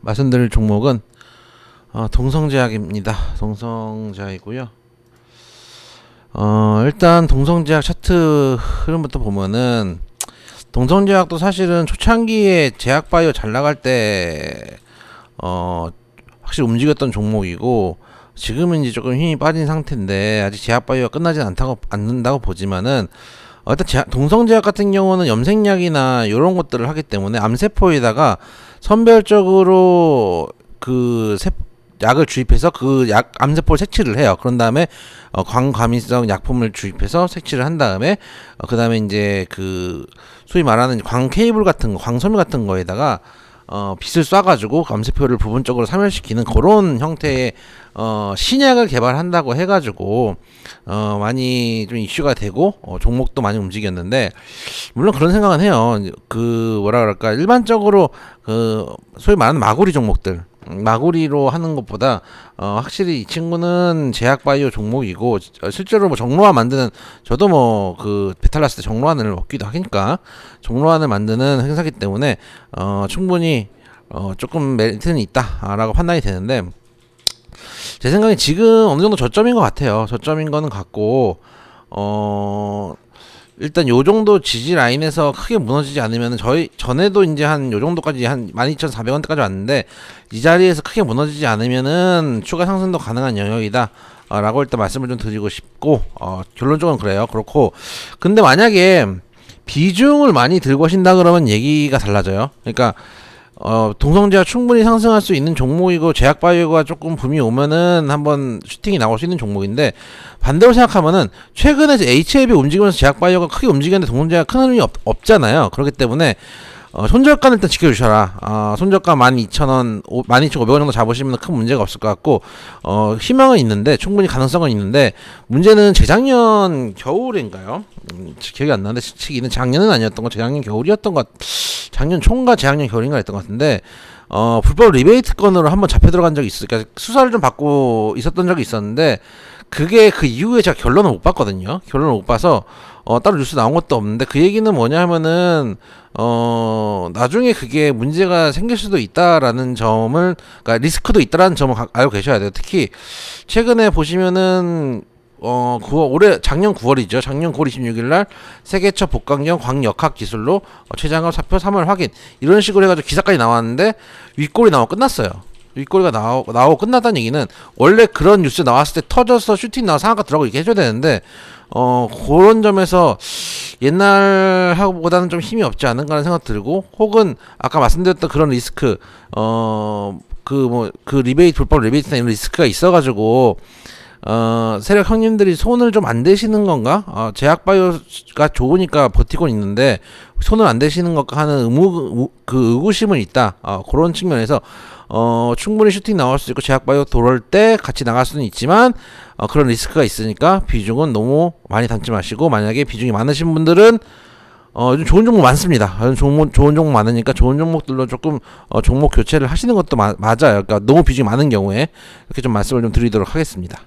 말씀드릴 종목은 어, 동성제약입니다. 동성제약이고요. 어, 일단 동성제약 차트 흐름부터 보면은 동성제약도 사실은 초창기에 제약바이오 잘 나갈 때 어, 확실히 움직였던 종목이고 지금은 이제 조금 힘이 빠진 상태인데 아직 제약바이오가 끝나진 않다고 않는다고 보지만은 어, 일단 제약, 동성제약 같은 경우는 염색약이나 이런 것들을 하기 때문에 암세포에다가 선별적으로 그 세, 약을 주입해서 그 약 암세포를 색칠을 해요. 그런 다음에 어, 광과민성 약품을 주입해서 색칠을 한 다음에 어, 그 다음에 이제 그 소위 말하는 광 케이블 같은 거, 광섬유 같은 거에다가 어, 빛을 쏴가지고 암세포를 부분적으로 사멸시키는 그런 형태의 어, 신약을 개발한다고 해가지고 어, 많이 좀 이슈가 되고 어, 종목도 많이 움직였는데 물론 그런 생각은 해요. 그 뭐라 그럴까 일반적으로 그 소위 말하는 마구리 종목들 음, 마구리로 하는 것보다 어, 확실히 이 친구는 제약 바이오 종목이고 어, 실제로 뭐 정로화 만드는 저도 뭐 그 베탈라스 때 정로환을 먹기도 하니까 정로환을 만드는 행사기 때문에 어, 충분히 어, 조금 메리트는 있다라고 판단이 되는데 제 생각에 지금 어느 정도 저점인 것 같아요. 저점인 거는 같고 어 일단 요 정도 지지 라인에서 크게 무너지지 않으면 저희 전에도 이제 한 요 정도까지 한 12,400원대까지 왔는데 이 자리에서 크게 무너지지 않으면은 추가 상승도 가능한 영역이다. 어, 라고 일단 말씀을 좀 드리고 싶고 어, 결론적으로 그래요. 그렇고 근데 만약에 비중을 많이 들고 하신다 그러면 얘기가 달라져요. 그러니까 어, 동성제가 충분히 상승할 수 있는 종목이고 제약바이오가 조금 붐이 오면은 한번 슈팅이 나올 수 있는 종목인데 반대로 생각하면은 최근에 HLB 움직이면서 제약바이오가 크게 움직였는데 동성제가 큰 흐름이 없, 없잖아요. 그렇기 때문에 어, 손절가는 일단 지켜주셔라. 아, 손절가 12,000원, 12,500원 정도 잡으시면 큰 문제가 없을 것 같고, 어, 희망은 있는데, 충분히 가능성은 있는데, 문제는 재작년 겨울인가요? 음, 기억이 안 나는데, 시기는 작년은 아니었던 거, 재작년 겨울이었던 것, 작년 총과 재작년 겨울인가 했던 것 같은데, 어, 불법 리베이트 건으로 한번 잡혀 들어간 적이 있어요. 그러니까 수사를 좀 받고 있었던 적이 있었는데, 그게 그 이후에 제가 결론을 못 봤거든요. 결론을 못 봐서, 어, 따로 뉴스 나온 것도 없는데, 그 얘기는 뭐냐 하면은, 어, 나중에 그게 문제가 생길 수도 있다라는 점을, 그러니까 리스크도 있다라는 점을 가- 알고 계셔야 돼요. 특히, 최근에 보시면은, 어, 9월, 올해, 작년 9월이죠. 작년 9월 26일 날, 세계 첫 복강경 광역학 기술로 어, 최장갑 사표 3월 확인. 이런 식으로 해가지고 기사까지 나왔는데, 윗골이 나오고 끝났어요. 윗골이가 나오, 나오고 끝났다는 얘기는, 원래 그런 뉴스 나왔을 때 터져서 슈팅 나와 상한가 들어가고 이렇게 해줘야 되는데, 어, 그런 점에서 옛날하고보다는 좀 힘이 없지 않은가라는 생각 들고, 혹은 아까 말씀드렸던 그런 리스크, 어, 그 뭐, 그 리베이트, 불법 리베이트나 이런 리스크가 있어가지고, 어, 세력 형님들이 손을 좀 안 대시는 건가? 어, 제약바이오가 좋으니까 버티고 있는데, 손을 안 대시는 것과 하는 의무, 의- 그 의구심은 있다. 어, 그런 측면에서, 어, 충분히 슈팅 나올 수 있고, 제약바이오 돌아올 때 같이 나갈 수는 있지만, 어, 그런 리스크가 있으니까 비중은 너무 많이 담지 마시고, 만약에 비중이 많으신 분들은, 어, 요즘 좋은 종목 많습니다. 좋은, 좋은 종목 많으니까 좋은 종목들로 조금, 어, 종목 교체를 하시는 것도 마- 맞아요. 그러니까 너무 비중이 많은 경우에, 이렇게 좀 말씀을 좀 드리도록 하겠습니다.